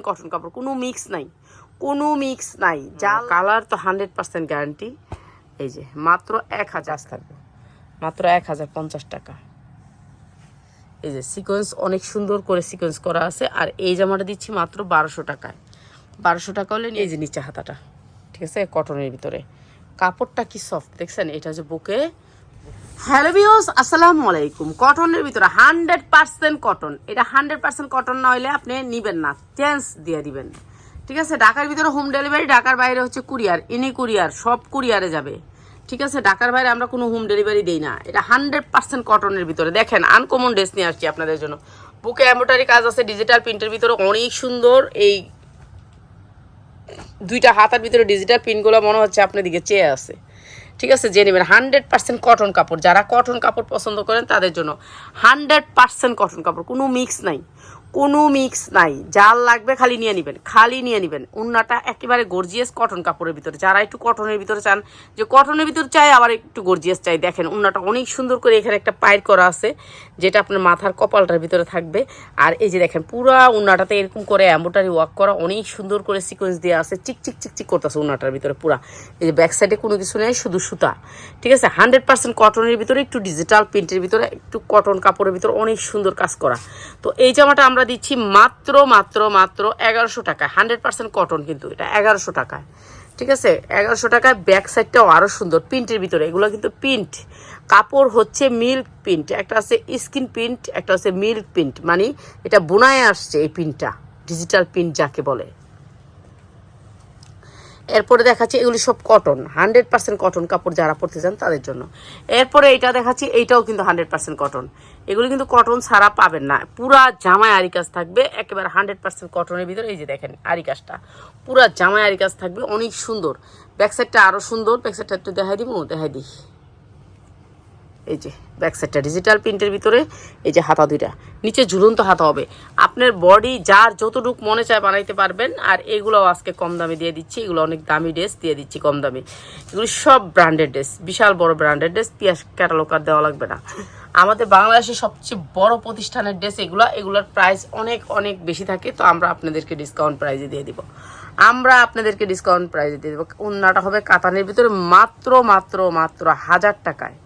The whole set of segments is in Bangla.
কটন কাপড়। কোনো মিক্স নাই। কোনো মিক্স নাই। যা কালার তো হান্ড্রেড পার্সেন্ট গ্যারান্টি এই যে মাত্র এক হাজার থাকবে। মাত্র এক হাজার পঞ্চাশ টাকা। এই যে সিকোয়েন্স অনেক সুন্দর করে সিকোয়েন্স করা আছে। আর এই জামাটা দিচ্ছি মাত্র বারোশো টাকায়। বারোশো টাকা হলে এই যে নিচে হাতাটা। ঠিক আছে? কটনের ভিতরে। কাপড়টা কি সফট দেখছেন? এটা যে বুকে হ্যালো বিওস আসসালামু আলাইকুম। কটনের ভিতরে হান্ড্রেড পার্সেন্ট কটন। এটা হান্ড্রেড পার্সেন্ট কটন না হলে আপনি নিবেন না চেঞ্জ দিয়ে দিবেন। ঠিক আছে, ঢাকার ভিতরে হোম ডেলিভারি ঢাকার বাইরে হচ্ছে কুরিয়ার ইনি কুরিয়ার সব কুরিয়ারে যাবে। ঠিক আছে, ঢাকার বাইরে আমরা কোনো হোম ডেলিভারি দেই না। এটা হান্ড্রেড পার্সেন্ট কটনের ভিতরে। দেখেন আনকমন ড্রেস নিয়ে আসছি আপনাদের জন্য। বুকে এম্বোটারি কাজ আছে ডিজিটাল প্রিন্টের ভিতরে অনেক সুন্দর। এই দুইটা হাতার ভিতরে ডিজিটাল পিনগুলো মনে হচ্ছে আপনার চেয়ে আছে। ঠিক আছে, জেনে নেবেন হান্ড্রেড পার্সেন্ট কটন কাপড়, যারা কটন কাপড় পছন্দ করেন তাদের জন্য হান্ড্রেড পার্সেন্ট কটন কাপড়, কোনো মিক্স নাই। কোনো মিক্স নাই। জাল লাগবে খালি নিয়ে নেবেন, খালি নিয়ে নেবেন। উন্নাটা একেবারে গর্জিয়াস কটন কাপড়ের ভিতরে। যারা একটু কটনের ভিতরে চান, যে কটনের ভিতরে চাই, আবার একটু গর্জিয়াস চাই। দেখেন, উন্নাটা অনেক সুন্দর করে এখানে একটা পায়ের করা আছে, যেটা আপনার মাথার কপালটার ভিতরে থাকবে। আর এই যে দেখেন, পুরা উন্নাটাতে এরকম করে অ্যাম্বোটারি ওয়ার্ক করা, অনেক সুন্দর করে সিকোয়েন্স দেওয়া আছে। চিক চিক চিক চিক করতেছে উন্নাটার ভিতরে পুরা। এই যে ব্যাক সাইডে কোনো কিছু নেই, শুধু সুতা। ঠিক আছে? হান্ড্রেড পার্সেন্ট কটনের ভিতরে, একটু ডিজিটাল প্রিন্টের ভিতরে, একটু কটন কাপড়ের ভিতরে অনেক সুন্দর কাজ করা। তো এই জামাটা আমরা দিচ্ছি মাত্র মাত্র মাত্র এগারোশো টাকায়। হান্ড্রেড পার্সেন্ট কটন কিন্তু এটা, এগারোশো টাকায়। ঠিক আছে? এগারোশো টাকায় ব্যাক সাইডটাও আরও সুন্দর, প্রিন্টের ভিতরে। এগুলো কিন্তু প্রিন্ট। কাপড় হচ্ছে মিল্ক প্রিন্ট। একটা আছে স্কিন প্রিন্ট, একটা আছে মিল্ক প্রিন্ট। মানে এটা বোনায় আসছে এই প্রিন্টটা, ডিজিটাল প্রিন্ট যাকে বলে। এরপরে দেখাচ্ছি এগুলি সব কটন। হান্ড্রেড পার্সেন্ট কটন কাপড় যারা পরতে চান তাদের জন্য। এরপরে এইটা দেখাচ্ছি, এইটাও কিন্তু হান্ড্রেড পার্সেন্ট কটন। এগুলি কিন্তু কটন ছাড়া পাবেন না। পুরা জামায় আরি কাজ থাকবে, একেবারে হান্ড্রেড পার্সেন্ট কটনের ভিতরে, এই যে দেখেন আরি কাজটা। পুরা জামায় আরি কাজ থাকবে, অনেক সুন্দর। ব্যাকসাইডটা আরও সুন্দর ব্যাকসাইডটা একটু দেখাই দিব দেখাই দিই। এই যে ব্যাক সাইডটা ডিজিটাল প্রিন্টের ভিতরে, এই যে হাতা দুইটা। নিচে ঝুলন্ত হাতা হবে। আপনার বডি যার যতটুক মনে চায় বানাইতে পারবেন, আর এগুলোও আজকে কম দামে দিয়ে দিচ্ছি। এগুলো অনেক দামি ড্রেস দিয়ে দিচ্ছি কম দামে। এগুলো সব ব্র্যান্ডেড ড্রেস বিশাল বড় ব্র্যান্ডেড ড্রেস পিয়াস ক্যাটালগ দেওয়া লাগবে না। আমাদের বাংলাদেশের সবচেয়ে বড় প্রতিষ্ঠানের ড্রেস এগুলো, এগুলোর প্রাইস অনেক অনেক বেশি থাকে, তো আমরা আপনাদেরকে ডিসকাউন্ট প্রাইজে দিয়ে দিব। আমরা আপনাদেরকে ডিসকাউন্ট প্রাইজে দিয়ে দেবো। উন্নাটা হবে কাতানের ভিতরে মাত্র মাত্র মাত্র হাজার টাকায়।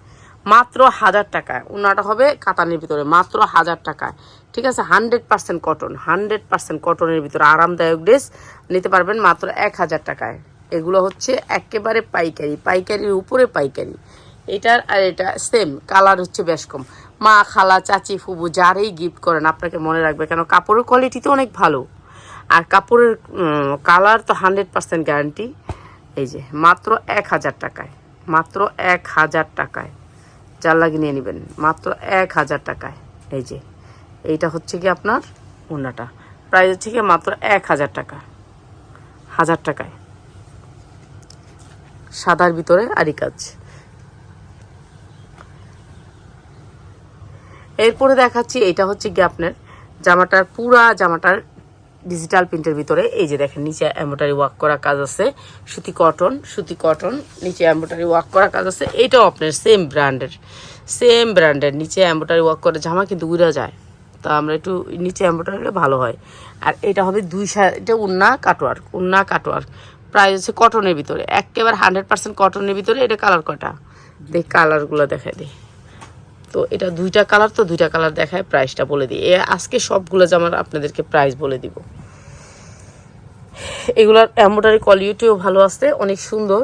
মাত্র হাজার টাকায়। উন্নাটা হবে কাতানের ভিতরে, মাত্র হাজার টাকায়। ঠিক আছে? Hundred percent cotton, hundred percent কটনের ভিতরে, আরামদায়ক ড্রেস। নিতে পারবেন মাত্র এক হাজার টাকায়। এগুলো হচ্ছে একেবারে পাইকারি, পাইকারির উপরে পাইকারি। এটার আর এটা সেম কালার হচ্ছে বেশ কম। মা, খালা, চাচি, ফুবু, যারাই গিফট করেন, আপনাকে মনে রাখবে, কেন কাপড়ের কোয়ালিটি তো অনেক ভালো। আর কাপড়ের কালার তো হান্ড্রেড পার্সেন্ট গ্যারান্টি এই যে, মাত্র এক হাজার টাকায়, মাত্র এক হাজার টাকায়। যার লাগে নিয়ে নেবেন। মাত্র এক হাজার টাকায়। এই যে, এইটা হচ্ছে কি আপনার উন্নাটা প্রাইস হচ্ছে কি মাত্র এক হাজার টাকা। হাজার টাকায়। সাদার ভিতরে আরি কাজ। এরপরে দেখাচ্ছি এটা হচ্ছে কি আপনার জামাটার, পুরা জামাটার ডিজিটাল প্রিন্টের ভিতরে, এই যে দেখেন, নিচে এম্বোটারি ওয়ার্ক করা কাজ আছে, সুতি কটন সুতি কটন নিচে এম্বোটারি ওয়ার্ক করা কাজ আছে, এটাও আপনার সেম ব্র্যান্ডের সেম ব্র্যান্ডের নিচে এম্বোটারি ওয়ার্ক করা জামা কিন্তু উড়ে যায়। তো আমরা একটু নিচে এম্বোটারি হলে ভালো হয়। আর এটা হবে দুই এটা উন্না কাটওয়ার্ক উন্না কাটওয়ার্ক প্রাইস হচ্ছে কটনের ভিতরে, একেবারে হান্ড্রেড পার্সেন্ট কটনের ভিতরে এটা কালার কটা দেখ কালারগুলো দেখাই দিই। তো এটা দুইটা কালার তো দুইটা কালার দেখায় প্রাইসটা বলে দিই। আজকে সবগুলো জামার আপনাদেরকে প্রাইস বলে দিব। এগুলার এম্বোটারি কোয়ালিটিও ভালো আছে, অনেক সুন্দর।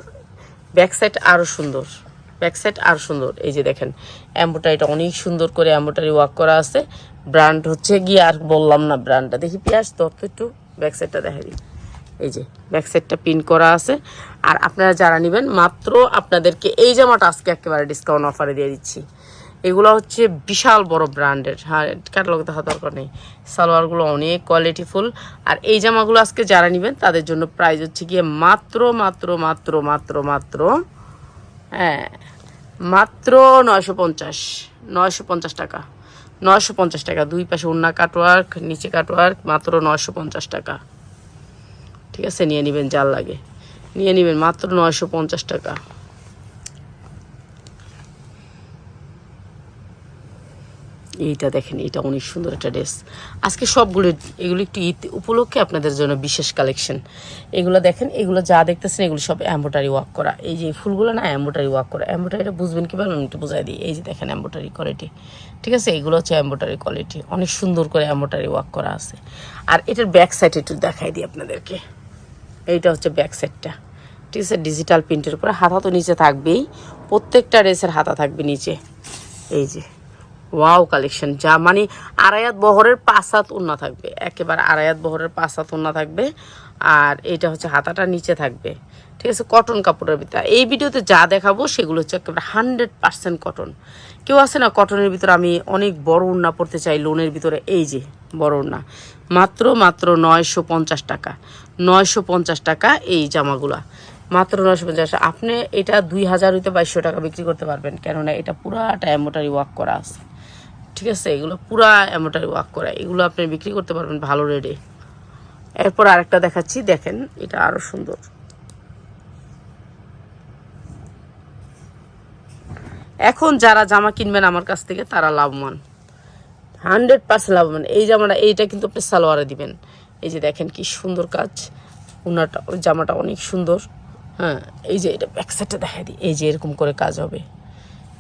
ব্যাক সাইড আরও সুন্দর। ব্যাক সাইড আরও সুন্দর। এই যে দেখেন এম্বোটারিটা অনেক সুন্দর করে এম্বোটারি ওয়ার্ক করা আছে। ব্র্যান্ড হচ্ছে গিয়ে, আর বললাম না ব্র্যান্ডটা দেখি পেঁয়াজ তো একটু ব্যাক সাইডটা দেখা দিই। এই যে ব্যাক সাইডটা পিন করা আছে। আর আপনারা যারা নেবেন, মাত্র আপনাদেরকে এই জামাটা আজকে একেবারে ডিসকাউন্ট অফারে দিয়ে দিচ্ছি। এগুলো হচ্ছে বিশাল বড় ব্র্যান্ডের। হ্যাঁ ক্যাটালগ দেখা দরকার নেই। সালোয়ারগুলো অনেক কোয়ালিটিফুল আর এই জামাগুলো আজকে যারা নেবেন, তাদের জন্য প্রাইস হচ্ছে গিয়ে মাত্র মাত্র মাত্র মাত্র মাত্র হ্যাঁ মাত্র নয়শো পঞ্চাশ নয়শো পঞ্চাশ টাকা। নয়শো পঞ্চাশ টাকা। দুই পাশে উন্না কাটওয়ার্ক নিচে কাটওয়ার্ক মাত্র নয়শো পঞ্চাশ টাকা। ঠিক আছে? নিয়ে নেবেন, যার লাগে। নিয়ে নেবেন, মাত্র নয়শো পঞ্চাশ টাকা। এইটা দেখেন এটা অনেক সুন্দর একটা ড্রেস আজকে সবগুলো, এগুলো একটু ঈদ উপলক্ষে আপনাদের জন্য বিশেষ কালেকশন এগুলো দেখেন, এগুলো যা দেখতেছেন, এগুলো সব এম্বোটারি ওয়ার্ক করা। এই যে ফুলগুলো না এম্বোটারি ওয়ার্ক করা। এম্বোটারিটা বুঝবেন কীভাবে, আমি একটু বোঝাই দিই। এই যে দেখেন এম্বোটারি কোয়ালিটি ঠিক আছে? এগুলো হচ্ছে এম্বোটারি কোয়ালিটি অনেক সুন্দর করে এম্বোটারি ওয়ার্ক করা আছে। আর এটার ব্যাক সাইড একটু দেখাই দিই আপনাদেরকে। এইটা হচ্ছে ব্যাক সাইডটা ঠিক আছে? ডিজিটাল প্রিন্টের উপরে। হাতা তো নিচে থাকবেই। প্রত্যেকটা ড্রেসের হাতা থাকবে নিচে। এই যে। ওয়াও কালেকশন যা মানে আড়াইয়াত বহরের পাঁচ হাত উন্না থাকবে একেবারে আড়াইয়াত বহরের পাঁচ হাত উন্না থাকবে আর এটা হচ্ছে হাতাটা নিচে থাকবে, ঠিক আছে কটন কাপড়ের ভিতরে। এই ভিডিওতে যা দেখাবো সেগুলো হচ্ছে একেবারে হান্ড্রেড পার্সেন্ট কটন কেউ আছে না কটনের ভিতরে আমি অনেক বড় উন্না পড়তে চাই লোনের ভিতরে? এই যে, বড় উন্না। মাত্র মাত্র নয়শো পঞ্চাশ টাকা, নয়শো পঞ্চাশ টাকা এই জামাগুলা। মাত্র নশো পঞ্চাশ। আপনি এটা দুই হাজার হইতে বাইশশো টাকা বিক্রি করতে পারবেন। কেননা এটা পুরাটা এমোটারি ওয়ার্ক করা আছে। ঠিক আছে? এগুলো পুরা এমোটারি ওয়ার্ক করা। এগুলো আপনি বিক্রি করতে পারবেন ভালো রেটে এরপর আরেকটা দেখাচ্ছি। দেখেন, এটা আরও সুন্দর। এখন যারা জামা কিনবেন আমার কাছ থেকে, তারা লাভবান। হান্ড্রেড পার্সেন্ট লাভবান। এই জামাটা, এইটা কিন্তু আপনি সালোয়ারে দিবেন। এই যে দেখেন কি সুন্দর কাজ। ওই জামাটা অনেক সুন্দর। হ্যাঁ এই যে এটা ব্যাক সাইডটা দেখা দিই। এই যে এরকম করে কাজ হবে।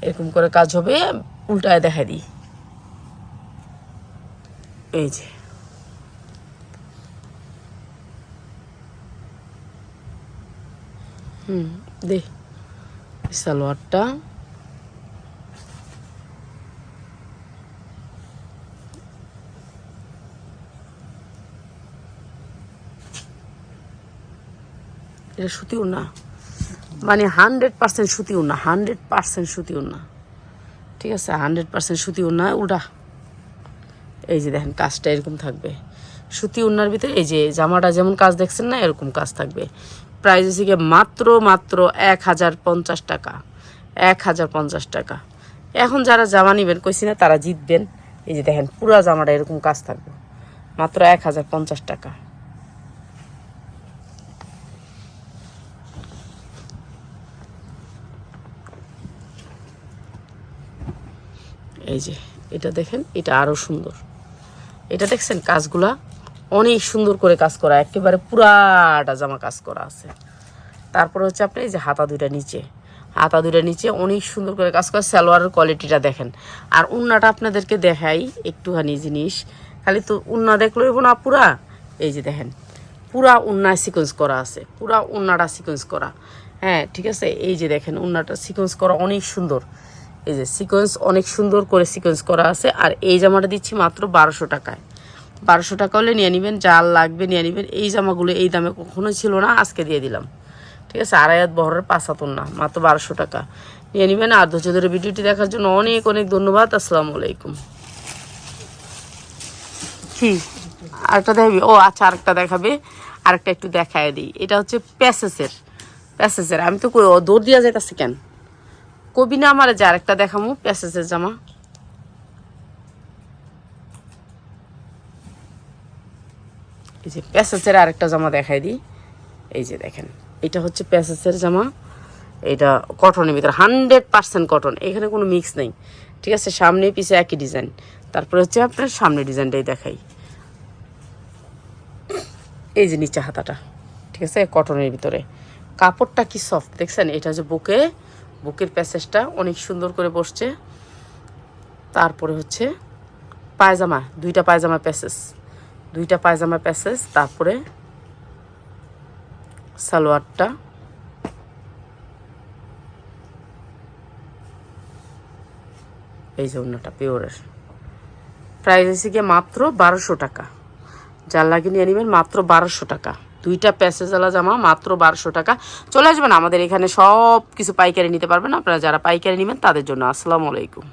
এরকম করে কাজ হবে, উল্টায় দেখা দিই। এই যে। হুম, দে। সালোয়ারটা। এটা সুতিও না। মানে হান্ড্রেড পার্সেন্ট সুতিও না, হান্ড্রেড পার্সেন্ট সুতিও না। ঠিক আছে, হান্ড্রেড পার্সেন্ট সুতিও না, উল্টা। এই যে দেখেন, কাজটা এরকম থাকবে। সুতি উন্নার ভিতরে, এই যে জামাটা যেমন কাজ দেখছেন না, এরকম কাজ থাকবে। প্রাইস হচ্ছে গিয়ে মাত্র মাত্র এক হাজার পঞ্চাশ টাকা। এক হাজার পঞ্চাশ টাকা। এখন যারা জামা নেবেন, কইছি না, তারা জিতবেন। এই যে দেখেন, পুরো জামাটা এরকম কাজ থাকবে। মাত্র এক হাজার পঞ্চাশ টাকা। এই যে, এটা দেখেন, এটা আরও সুন্দর। এটা দেখছেন, কাজগুলা অনেক সুন্দর করে কাজ করা, একেবারে পুরাটা জামা কাজ করা আছে। তারপরে হচ্ছে আপনি এই যে হাতা দুইটা নিচে, হাতা দুইটা নিচে অনেক সুন্দর করে কাজ করা, সালোয়ারের কোয়ালিটিটা দেখেন। আর উন্নাটা আপনাদেরকে দেখাই একটুখানি জিনিস, খালি তো উন্না দেখলেই না পুরা। এই যে দেখেন, পুরা উন্নায় সিকোয়েন্স করা আছে, পুরা উন্নাটা সিকোয়েন্স করা। হ্যাঁ ঠিক আছে? এই যে দেখেন, উন্নাটা সিকোয়েন্স করা অনেক সুন্দর। এই যে সিকোয়েন্স অনেক সুন্দর করে সিকোয়েন্স করা আছে, আর এই জামাটা দিচ্ছি মাত্র বারোশো টাকায়। বারোশো টাকা হলে নিয়ে নেবেন জাল লাগবে নিয়ে নেবেন। এই জামাগুলো এই দামে কখনো ছিল না, আজকে দিয়ে দিলাম। ঠিক আছে আড়াইয়াত বহরের পাঁচ না, মাত্র বারোশো টাকা। নিয়ে নেবেন, আর ধৈর্য ধরে ভিডিওটি দেখার জন্য অনেক অনেক ধন্যবাদ, আসসালামু আলাইকুম। আরেকটা দেখাবি? ও আচ্ছা আরেকটা দেখাবে। আরেকটা একটু দেখায় দিই। এটা হচ্ছে প্যাসেসের প্যাসেসের। আমি তো দৌড় দিয়া যাইতাছি কেন? কবি না, আমার যে আরেকটা দেখামু, প্যাসেজের জামা। এই যে প্যাসেসের আরেকটা জামা দেখাই দিই। এই যে দেখেন, এটা হচ্ছে প্যাসেজের জামা। এটা কটনের ভিতরে, হান্ড্রেড পার্সেন্ট কটন। এখানে কোনো মিক্স নেই। ঠিক আছে, সামনে পিছে একই ডিজাইন। তারপরে হচ্ছে আপনার সামনে ডিজাইনটাই দেখাই। এই যে নিচে হাতাটা। ঠিক আছে, কটনের ভিতরে। কাপড়টা কি সফট দেখছেন? এটা হচ্ছে বুকে বুকের প্যাসেজটা অনেক সুন্দর করে বসছে। তারপরে হচ্ছে পায়জামা, দুইটা পায়জামা প্যাসেজ, দুইটা পায়জামা প্যাসেজ, তারপরে সালোয়ারটা। এই যে অন্যটা পিওরের প্রাইস হচ্ছে গিয়ে মাত্র বারোশো টাকা। যার লাগে নিয়ে নেবেন মাত্র বারোশো টাকা। দুইটা প্যাসেজওয়ালা জামা, মাত্র বারোশো টাকা। চলে আসবেন আমাদের এখানে সব কিছু পাইকারি নিতে পারবেন। আপনারা যারা পাইকারি নেবেন তাদের জন্য। আসসালামু আলাইকুম।